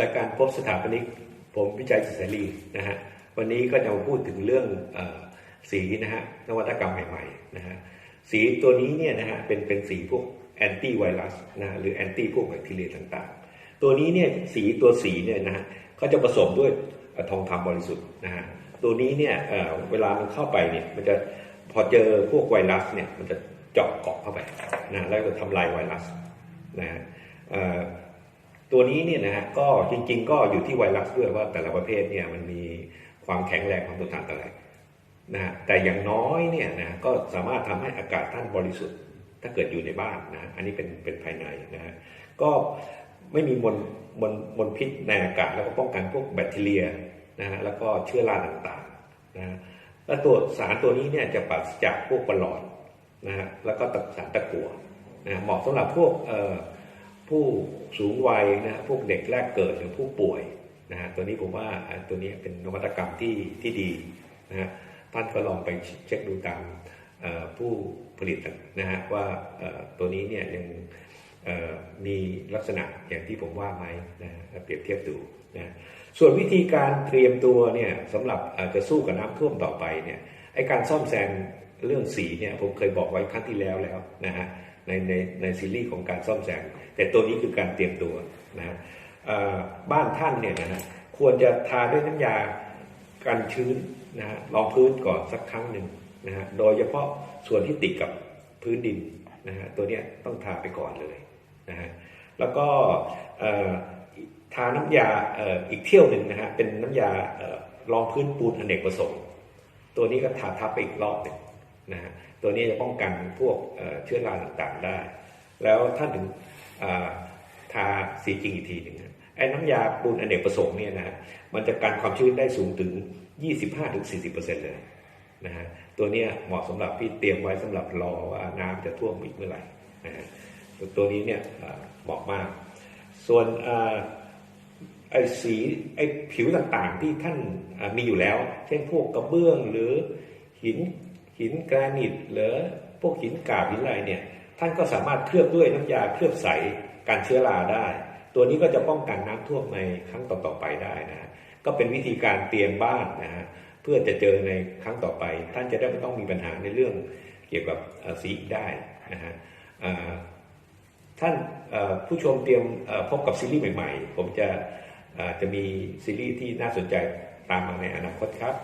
รายการพบสถาปนิก ผมวิจัยศิษรีนะฮะวันนี้ก็จะมาพูดถึงเรื่องอสีนะฮะนวัตกรรมใหม่ๆนะฮะสีตัวนี้เนี่ยนะฮะเป็นเป็นสีพวกแอนตี้ไวรัสนะหรือแอนตี้พวกแบคทีเรียต่างๆ ตัวนี้เนี่ยสีตัวสีเนี่ยนะฮะเขาจะผสมด้วยทองคำบริสุทธิ์นะฮะตัวนี้เนี่ยเเวลามันเข้าไปเนี่ยมันจะพอเจอพวกไวรัสเนี่ยมันจะเจาะเกาะเข้าไปนะแล้วก็ทำลายไวรัสนะฮะ ตัวนี้เนี่ยนะฮะก็จริง ๆ ก็อยู่ที่ไวรัสด้วยว่าแต่ละประเภทเนี่ยมันมีความแข็งแรงความทนทานต่อะไรนะฮะแต่อย่างน้อยเนี่ยนะก็สามารถทำให้อากาศท่านบริสุทธิ์ ถ้าเกิดอยู่ในบ้านนะอันนี้เป็นเป็นภายในนะฮะก็ไม่มีมลมลมลพิษในอากาศแล้วก็ป้องกันพวกแบคทีเรียนะฮะแล้วก็เชื้อราต่างๆนะฮะและตัวสารตัวนี้เนี่ยจะปราศจากพวกปลอดนะฮะแล้วก็สารตะกั่วนะฮะเหมาะสำหรับพวกเอ่อ ผู้สูงวัยนะพวกเด็กแรกเกิดหรือผู้ป่วยนะฮะตัวนี้ผมว่าตัวนี้เป็นนวัตกรรมที่ที่ดีนะฮะท่านก็ลองไปเช็คดูตามผู้ผลิตนะฮะว่าตัวนี้เนี่ยยังมีลักษณะอย่างที่ผมว่าไหมนะฮะเปรียบเทียบดูนะส่วนวิธีการเตรียมตัวเนี่ยสำหรับจะสู้กับน้ำท่วมต่อไปเนี่ยไอการซ่อมแซมเรื่องสีเนี่ยผมเคยบอกไว้ครั้งที่แล้วแล้วนะฮะ ในในในซีรีส์ของการซ่อมแซมแต่ตัวนี้คือการเตรียมตัวนะฮะบ้านท่านเนี่ยนะฮะควรจะทาด้วยน้ำยากันชื้นนะฮะรองพื้นก่อนสักครั้งหนึ่งนะฮะโดยเฉพาะส่วนที่ติดกับพื้นดินนะฮะตัวเนี้ยต้องทาไปก่อนเลยนะฮะแล้วก็ทาน้ำยาอีกเที่ยวหนึ่งนะฮะเป็นน้ำยารองพื้นปูนอเนกประสงค์ ตัวนี้ก็ทาทับไปอีกรอบหนึ่ง นะฮะตัวนี้จะป้องกันพวกเชื้อราต่างๆได้ แล้วท่านถึงทาสีจริงอีกทีหนึ่งไอ้น้ำยาปูนอเนกประสงค์เนี่ยนะฮะมันจะกันความชื้นได้สูงถึง 25-40%เลยนะฮะตัวนี้เหมาะสำหรับที่เตรียมไว้สำหรับรอว่าน้ำจะท่วมอีกเมื่อไหร่นะฮะตัวนี้เนี่ยเหมาะมาก ส่วนอไอ้สีไอ้ผิวต่างๆที่ท่านมีอยู่แล้ว เช่นพวกกระเบื้องหรือหิน หินแกรนิตหรือพวกหินกาบหินอะไรเนี่ย ท่านก็สามารถเคลือบด้วยน้ำยาเคลือบใสการเชื้อราได้ ตัวนี้ก็จะป้องกันน้ำท่วมในครั้งต่อๆไปได้นะฮะก็เป็นวิธีการเตรียมบ้านนะฮะเพื่อจะเจอในครั้งต่อไป ท่านจะได้ไม่ต้องมีปัญหาในเรื่องเกี่ยวกับสีได้นะฮะท่านผู้ชมเตรียมพบกับซีรีส์ใหม่ ๆ ผมจะจะมีซีรีส์ที่น่าสนใจตามมาในอนาคตครับ